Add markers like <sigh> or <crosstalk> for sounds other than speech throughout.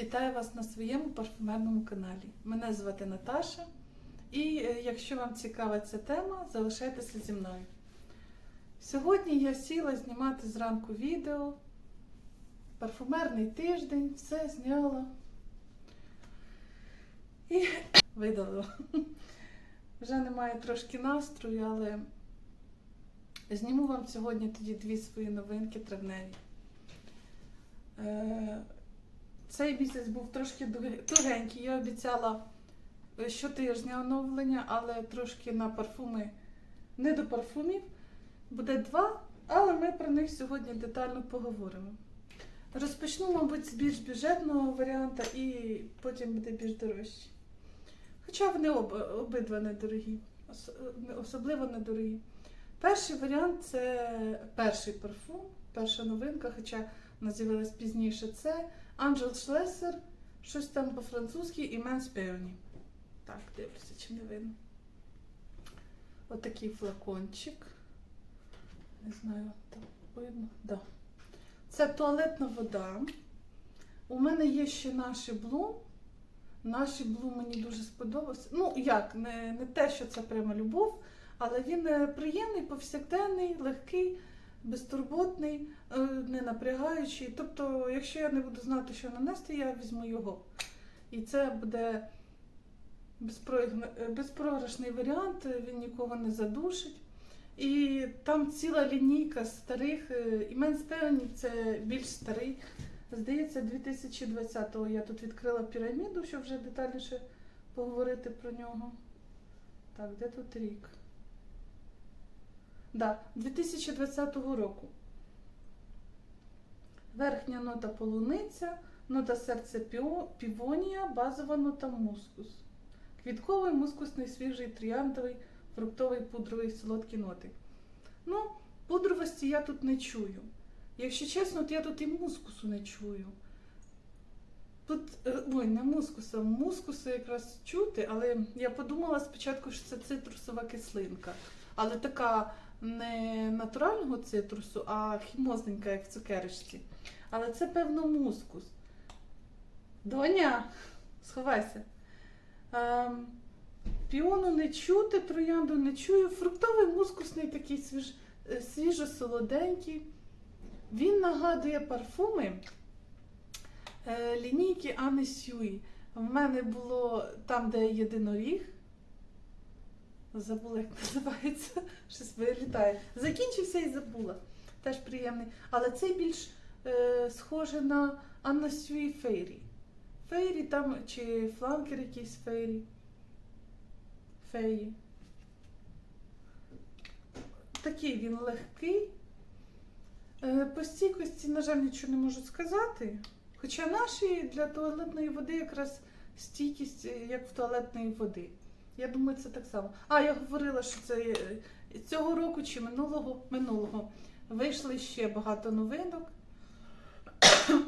Вітаю вас на своєму парфюмерному каналі. Мене звати Наташа, і е, якщо вам цікава ця тема, залишайтеся зі мною. Сьогодні я сіла знімати зранку відео, парфумерний тиждень, все зняла і <coughs> видалила. <laughs> Вже немає трошки настрою, але зніму вам сьогодні тоді дві свої новинки травневі. Цей місяць був трошки тугенький. Я обіцяла е, щотижня оновлення, але трошки на парфуми не до парфумів. Буде два, але ми про них сьогодні детально поговоримо. Розпочну, мабуть, з більш бюджетного варіанта і потім буде більш дорожчий. Хоча вони об, обидва недорогі, ос- особливо недорогі. Перший варіант це перший парфум, перша новинка, хоча вона з'явилась пізніше. Це Анджел Шлесер, щось там по-французьки і Менс Пеоні. Так, дивлюся, чи не видно. Отакий флакончик. Не знаю, там видно. Да. Це туалетна вода. У мене є ще наші блум. Наші блум мені дуже сподобався. Ну, як, не, не те, що це прямо любов, але він е, приємний, повсякденний, легкий, безтурботний, е, не напрягаючий. Тобто, якщо я не буду знати, що нанести, я візьму його. І це буде е, безпрограшний варіант, е, він нікого не задушить. І там ціла лінійка старих, імен Спеоні це більш старий. Здається, 2020-го я тут відкрила піраміду, щоб вже детальніше поговорити про нього. Так, де тут рік? Да, 2020 року. Верхня нота полуниця, нота серця півонія, базова нота мускус. Квітковий, мускусний, свіжий, тріантовий, фруктовий, пудровий, солодкі ноти. Ну, пудровості я тут не чую. Якщо чесно, то я тут і мускусу не чую. Тут, е, ой, не мускуса, мускусу якраз чути, але я подумала спочатку, що це цитрусова кислинка. Але така не натурального цитрусу, а хімозненька, як в цукерочці. Але це, певно, мускус. Доня, сховайся. Ем, піону не чути, троянду не чую. Фруктовий мускусний такий свіж, е, свіжо-солоденький. Він нагадує парфуми е, лінійки Анни Сюї. В мене було там, де єдиноріг. Забула, як називається. Щось вилітає. Закінчився і забула. Теж приємний. Але цей більш е, схоже на Анна Сюї Фейрі. Фейрі там чи фланкер якийсь фейрі. Феї. Такий він легкий. Е, По стійкості, на жаль, нічого не можу сказати. Хоча наші для туалетної води якраз стійкість, е, як в туалетної води. Я думаю, це так само. А, я говорила, що це е, цього року чи минулого минулого вийшли ще багато новинок. <clears throat>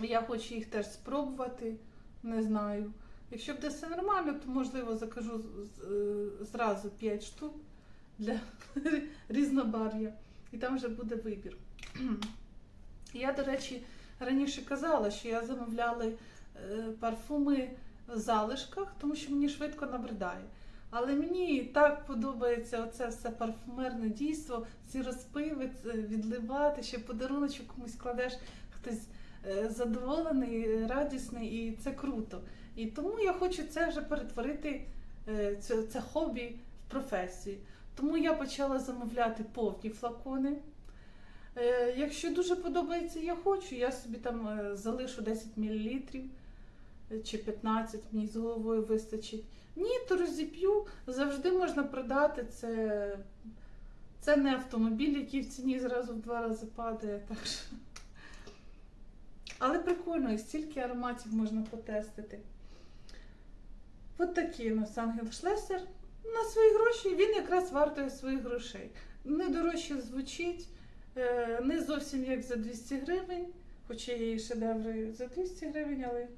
Я хочу їх теж спробувати. Не знаю. Якщо буде все нормально, то можливо закажу з- зразу 5 штук для <laughs> різнобар'я. І там вже буде вибір. <clears throat> Я, до речі, раніше казала, що я замовляла е, парфуми залишках, тому що мені швидко набридає. Але мені так подобається оце все парфумерне дійство, ці розпиви, відливати, ще подаруночок комусь кладеш, хтось е, задоволений, радісний, і це круто. І тому я хочу це вже перетворити, це, це хобі в професію. Тому я почала замовляти повні флакони. Е, Якщо дуже подобається, я хочу, я собі там е, залишу 10 мл чи 15, мені з головою вистачить. Ні, то розіп'ю, завжди можна продати. Це, це не автомобіль, який в ціні зразу в два рази падає. Так що... Але прикольно, і стільки ароматів можна потестити. От такий у нас Ангел Шлесер. На свої гроші він якраз вартує своїх грошей. Не дорожче звучить, е, не зовсім як за 200 гривень, хоча є і шедеври за 200 гривень, але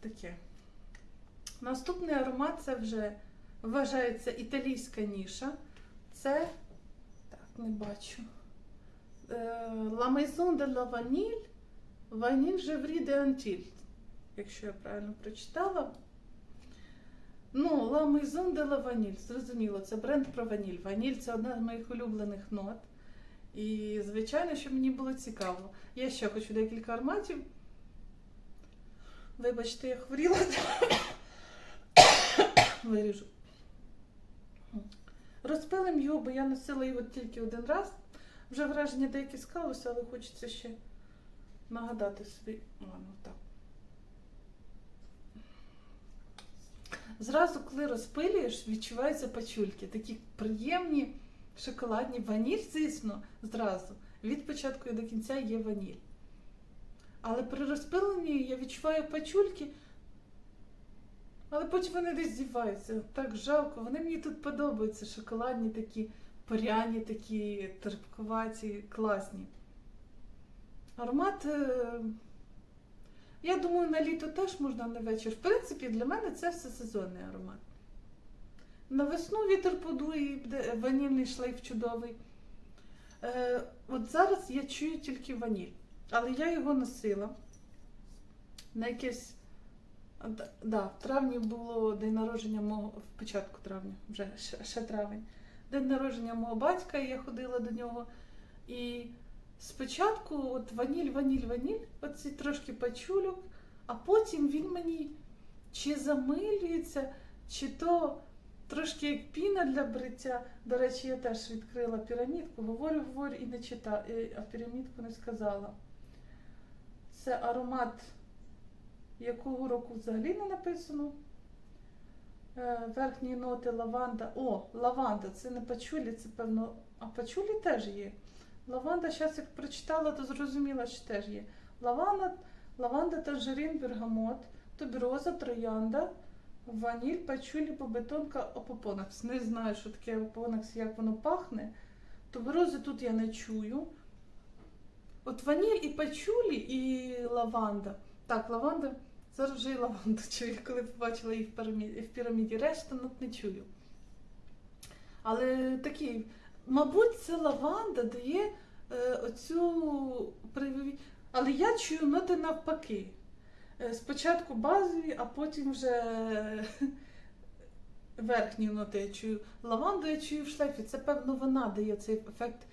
таке. Наступний аромат це вже вважається італійська ніша. Це, так, не бачу. Е, La Maison de la Vanille Ваніль Жеврі де Антіль, якщо я правильно прочитала. Ну, La Maison de la Vanille, зрозуміло, це бренд про ваніль. Ваніль це одна з моїх улюблених нот. І, звичайно, що мені було цікаво. Я ще хочу декілька ароматів. Вибачте, я хворіла. Виріжу. Розпилим його, бо я носила його тільки один раз. Вже враження деякі склалося, але хочеться ще нагадати собі. Ладно, так. Зразу, коли розпилюєш, відчуваються пачульки. Такі приємні, шоколадні. Ваніль, звісно, зразу. Від початку і до кінця є ваніль. Але при розпиленні я відчуваю пачульки, але потім вони десь зіваються. Так жалко. Вони мені тут подобаються. Шоколадні такі, поряні такі, терпкуваті, класні. Аромат. е, Я думаю, на літо теж можна на вечір. В принципі, для мене це все сезонний аромат. На весну вітер подує, буде ванільний шлейф чудовий. Е, от зараз я чую тільки ваніль. Але я його носила на якесь. Да, в травні було день народження мого в початку травня, вже ще, ще травень. День народження мого батька, і я ходила до нього. І спочатку от ваніль, ваніль, ваніль, оці трошки пачульок, а потім він мені чи замилюється, чи то трошки як піна для бриття. До речі, я теж відкрила пірамідку, говорю, говорю і не читаю, а пірамідку не сказала. Це аромат якого року взагалі не написано. Е, Верхні ноти лаванда. О, лаванда, це не пачулі, це певно. А пачулі теж є. Лаванда, зараз як прочитала, то зрозуміла, що теж є. Лаванда, лаванда танжерин, бергамот, тубероза, троянда, ваніль, пачулі, побетонка, опопонакс. Не знаю, що таке опопонакс, як воно пахне. Туберози тут я не чую. От ваніль і пачулі, і лаванда. Так, лаванда. Зараз вже і лаванду <laughs> чую, коли побачила її в піраміді, в піраміді. Решта нот не чую. Але такі, мабуть, це лаванда дає е, оцю. Але я чую ноти навпаки. Е, спочатку базові, а потім вже е, <laughs> верхні ноти я чую. Лаванду я чую в шлейфі. Це, певно, вона дає цей ефект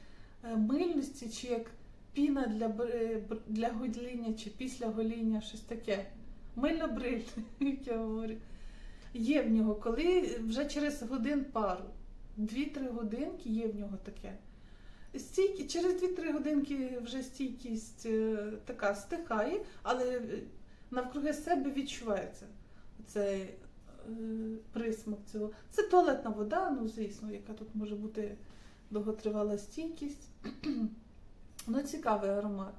е, мильності, чи як піна для, бр- для гоління, чи після гоління, щось таке. Мильно бриль, <laughs> як я говорю. Є в нього, коли вже через годин пару. Дві-три годинки є в нього таке. Стійкі, через 2-3 годинки вже стійкість е, така стихає, але е, навкруги себе відчувається цей е, присмак цього. Це туалетна вода, ну звісно, яка тут може бути довготривала стійкість. <clears throat> ну, цікавий аромат.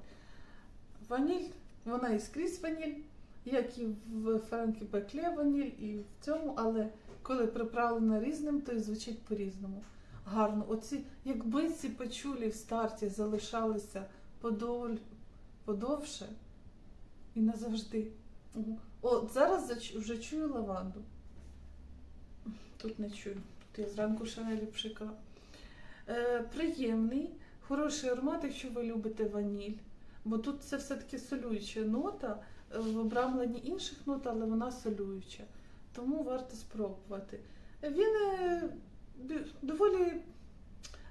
Ваніль, вона і скрізь ваніль, як і в Френкі Бекле ваніль, і в цьому, але коли приправлена різним, то і звучить по-різному. Гарно. Оці, якби ці пачулі в старті залишалися подоволь, подовше і назавжди. От зараз вже чую лаванду. Тут не чую. Тут я зранку шанелі пшикала. Е, приємний, хороший аромат, якщо ви любите ваніль. Бо тут це все-таки солююча нота, е, в обрамленні інших нот, але вона солююча. Тому варто спробувати. Він е, доволі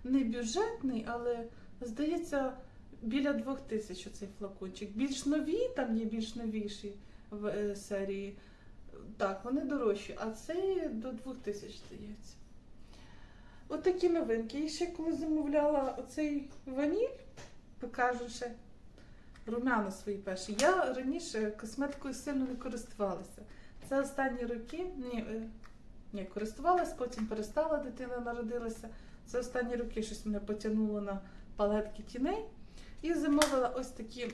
не бюджетний, але здається, біля двох тисяч оцей флакончик. Більш нові, там є більш новіші в е, серії. Так, вони дорожчі, а цей до двох тисяч здається. От такі новинки. І ще коли замовляла оцей ваніль, покажу ще румяна свої перші. Я раніше косметикою сильно не користувалася. Це останні роки. Ні, е, ні, користувалась, потім перестала, дитина народилася. Це останні роки щось мене потягнуло на палетки тіней. І замовила ось такі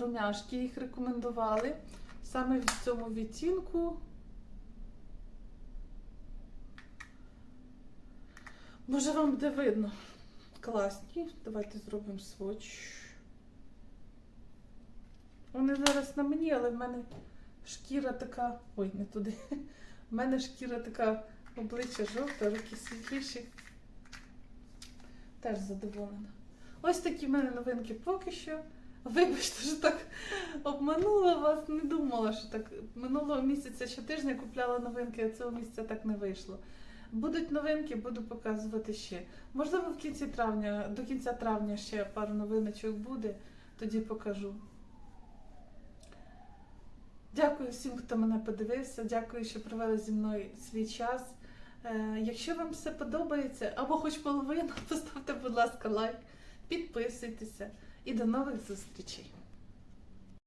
румяшки, їх рекомендували. Саме в цьому відтінку. Може, вам буде видно. Класні. Давайте зробимо своч. Вони зараз на мені, але в мене шкіра така. Ой, не туди. У мене шкіра така обличчя жовте, руки світліші. Теж задоволена. Ось такі в мене новинки поки що. Вибачте, що так обманула вас, не думала, що так минулого місяця щотижня купляла новинки, а цього місяця так не вийшло. Будуть новинки, буду показувати ще. Можливо, в кінці травня, до кінця травня ще пару новиночок буде, тоді покажу. Дякую всім, хто мене подивився. Дякую, що провели зі мною свій час. Е, якщо вам все подобається, або хоч половина, <laughs> поставте, будь ласка, лайк, підписуйтеся і до нових зустрічей.